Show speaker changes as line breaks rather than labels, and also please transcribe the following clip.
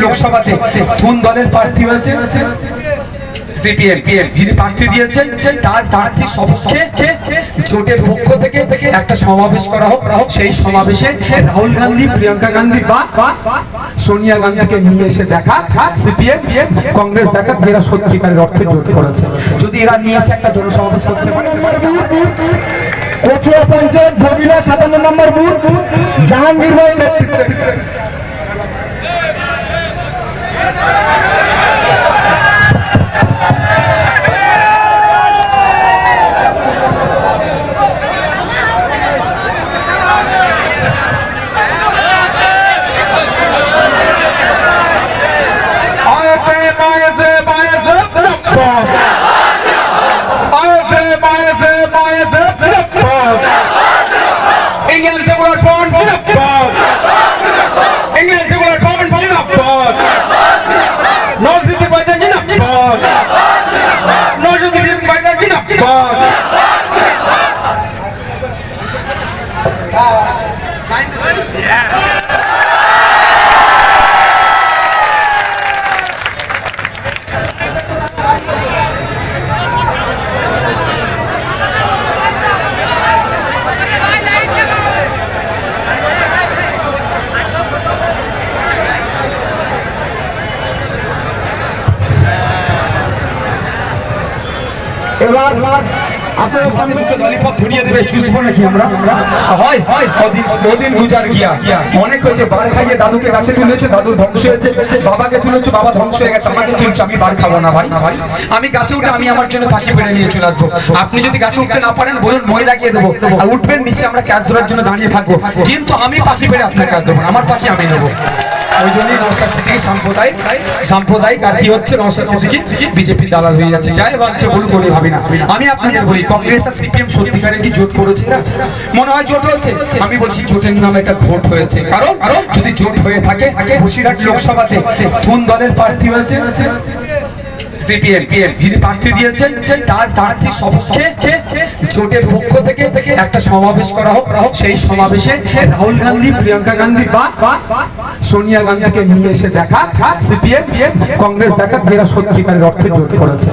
লোকসভাতে দলের প্রার্থী হয়েছে? যিনি প্রার্থী দিয়েছেন তার জোটের পক্ষ থেকে একটা সমাবেশ করা হোক, সেই সমাবেশে রাহুল গান্ধী, প্রিয়াঙ্কা গান্ধী বা সোনিয়া গান্ধীকে নিয়ে এসে দেখা, সিপিএম, কংগ্রেস দেখা, যারা সত্যিকারের অর্থে জোট করেছে। যদি এরা নিয়ে এসে একটা জনসমাবেশ করতে পারে।
কচুয়া পঞ্চায়েত জমিলা সাতান্ন নম্বর বুথ জাহাঙ্গীর ভাই নেতৃত্বে। ইন্ডিয়ান সেকুলার ফ্রন্ট জিন্দাবাদ ইন্ডিয়ান সেকুলার ফ্রন্ট জিন্দাবাদ নরসিংদী বাইদা জিন্দাবাদ নরসিংদী বাইদা জিন্দাবাদ এবার আপনার
সামনে দুটো ললিপপ ধরিয়ে দেবে চুষবো নাকি আমরা? হয় হয় কদিন কদিন গুজার গিয়া। অনেক হয়েছে বার খাইয়ে দাদুকে গাছে তুলেছে দাদু ধ্বংস হয়েছে বাবাকে তুলেছে বাবা ধ্বংস হয়ে গেছে আমাকে তুলছে আমি বার খাব না ভাই। ভাই আমি গাছে উঠে আমি আমার জন্য পাখি পেড়ে নিয়ে চলে আসব। আপনি যদি গাছে উঠতে না পারেন বলুন মই লাগিয়ে দেবো। আর উঠবেন নিচে আমরা ক্যাচ ধরার জন্য দাঁড়িয়ে থাকব। কিন্তু আমি পাখি পেড়ে আপনাকে আর দেবো আমার পাখি আমি নেব। যাই ভাবছে না। আমি আপনাদের বলি, কংগ্রেস আর সিপিএম সত্যিকারের কি জোট করেছে মনে হয় জোট হয়েছে। আমি বলছি জোটের নামে একটা ভোট হয়েছে। কারণ, যদি জোট হয়ে থাকে, বসিরহাট লোকসভাতে কোন দলের প্রার্থী হয়েছে। সিপিএম যিনি প্রার্থী দিয়েছেন, তার প্রার্থী সপক্ষে জোটের পক্ষ থেকে একটা সমাবেশ করা হোক। সেই সমাবেশে রাহুল গান্ধী, প্রিয়াঙ্কা গান্ধী বা সোনিয়া গান্ধীকে নিয়ে এসে দেখা। সিপিএম কংগ্রেস দেখা, যারা সত্যিকারের অর্থে জোট করেছে।